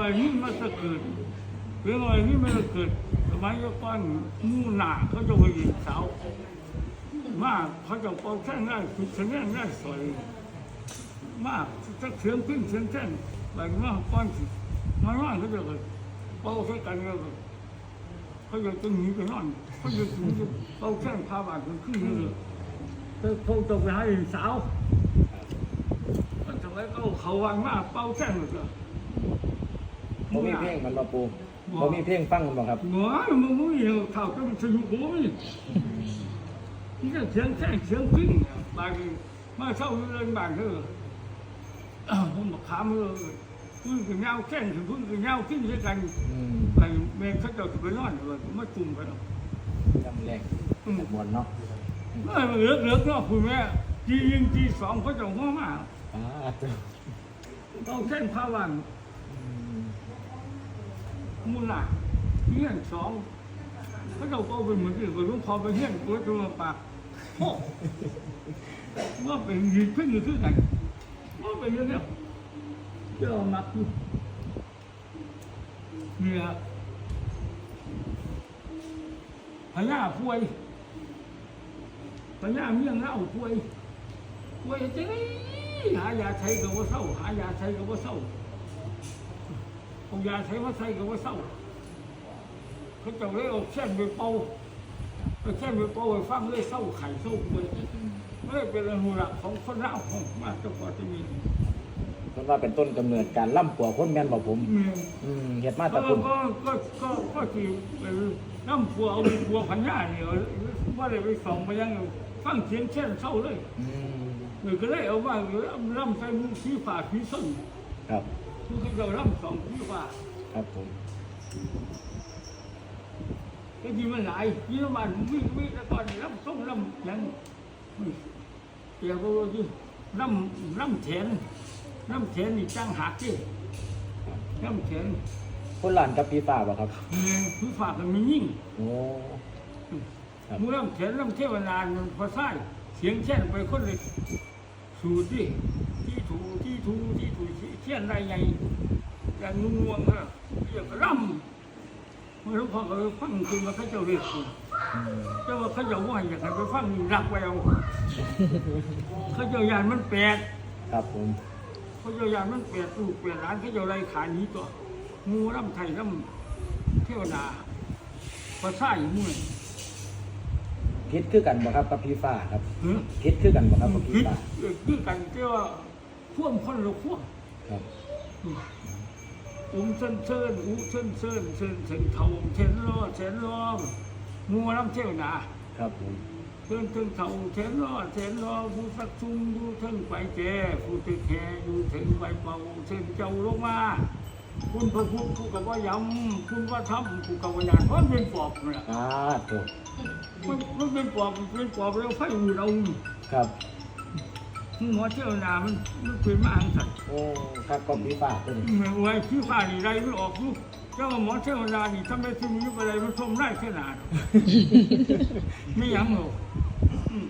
อยนี่มันจะเกิดเรื่องอะไรนี่มันจะเกิดสมัยก่อนมู่หนาเขาจะไปยิงเสา มากเขาจะเป่าแค่ง่ายคือชนะง่ายสวยมากจะเสียงขึ้นเสียงแท่นแบบว่าก้อนสิมาว่าเขาจะเป่าแค่กันก็เขาจะตึงหนีไปนอนเขาจะถึงเป่าแค่พาบาดมันขึ้นเลยแต่เขาจะไปหาหญิงสาวมันทำไมเขาเขาวันมาเป้าแท่งเลย ก็บ่มีเพลงมันบ่ปูบ่มีเพลงฟังมันบ่ครับหัวมึงมึงเหี่ยวข่าวก็มันสยุกหัวมันนี่ก็เสียงแท่งเสียงขึ้นบางมาเช่าเรื่องบางเถอะผมบอกขามเลยพึ่งกับเงาแข้งถึงพึ่งกับเงาขึ้นด้วยกันอืมไปเมฆเขาจะไปนอนเลยมาจุ่มกันจำแรกมวนเนาะเออเลือกเลือกเนาะคุณแม่จียิงจีสองเขาจะหัวมาอ่าตัวต้องแท่งพาวันอืม มูลน่ะเฮี้ยนสองเขาเจ้าก็เป็นเหมือนกันกับหลุงพ่อไปเฮี้ยนตัวตัวปากโอ้ว่าเป็นยืนขึ้นอยู่ขึ้นกันว่าเป็นยังไงเจ้ามักอเนี่ยพญาป่วยพญาเมียงเล่าป่วยป่วยจะได้หายาใช้กับว่าเศร้าหายาใช้กับว่าเศร้า คงยาใช้ว่าใช้กับว่าเศร้าเขาจะเลยเอาแช่นไปเป่าเอาแช่นไปเป่าไปฟังเลยเศร้าไข่เศร้าเลยไม่ได้เป็นอนุรักษ์ของคนเราของมาเจ้าก็จะมีเพิ่นว่าเป็นต้นกำเนิดการล่ำปัวคนแม่นบ่ผมเมียอืมเฮ็ดมาก็แตะพุ่นก็ก็ก็ก็คือเป็นน้ำพัวเอาพัวพันยาเนี่ยว่าเลยไปส่องมายังฟังเสียงแช่นเศร้าเลยอืมเออก็เลยเอาว่าล่ำใส่มือขี้ฝ่าขี้ส้นครับ คือเขาจะล่ำสองขี้ฝ่าครับผมไอ้ที่มันหลายยี่ห้อมันวิ่งวิ่งแล้วก่อนรับส่งลำยังเกี่ยวกับว่าที่ลำลำแขนลำแขนนี่จ้างหักที่ลำแขนคนหลานกับพี่ฟ้าบ่ครับเนี่ยคือฝากมันมียิ่งโอ้ครับมือลำแขนลำเทวนานมันพอใส่เสียงแช่นไปคนเลยสูดดิ ที่ถูที่ถูที่ถูเช่นไรไงอย่างงวงๆอะเรียกร่ำเมื่อหลวงพ่อก็ฟังคือมาเขาเจ้าเรียกกูอืมเจ้าว่าเขาจะว่าอยากให้ไปฟังรักไว้เอาเขาเจ้ายานมันแปดครับผมเขาเจ้ายานมันแปดลูกแปดร้านเขาเจ้าไรขายหนี้ตัวงูร่ำไทยร่ำเทวดาพอใส่มือพิษคือกันบ่ครับกับพี่ฟ้าครับเฮ้ยพิษคือกันบ่ครับกับคิพี่ดฟ้าคือกันเจ้า ว่าพ่วงคนละพ่วงครับอุ้มเส้นเส้นอุ้เส้นเส้นเส้นเส้นเท่าเส้นล้อเส้นล้องูร่ำเทวดาครับผมเพิ่นถึงเท่าเทนรอเทนรอผู้สักชุมอยู่ถึงไปแก่ผู้ตึกแห่อยู่ถึงไปเป่าเส้นเจ้าลงมาคุณพระพุทธผู้กับว่ายำคุณว่าทำผู้กับว่ายานเพราะมันเป็นปอบนี่แหละอ่าตัวมันมันเป็นปอบมันเป็นปอบแล้วไฟอูเราครับ หมอเที่ยวนามันมันเป็นมาอังสันโอ้ครับกับพี่ฟ้าตัวนี้เหมือนไว้พี่ฝ่านี่ไรมันออกลูกเจ้าว่าหมอเที่ยวนานี่ทำไมถึงยุบอะไรมันทมได้ขนาดไม่ยั้งหรอกอืม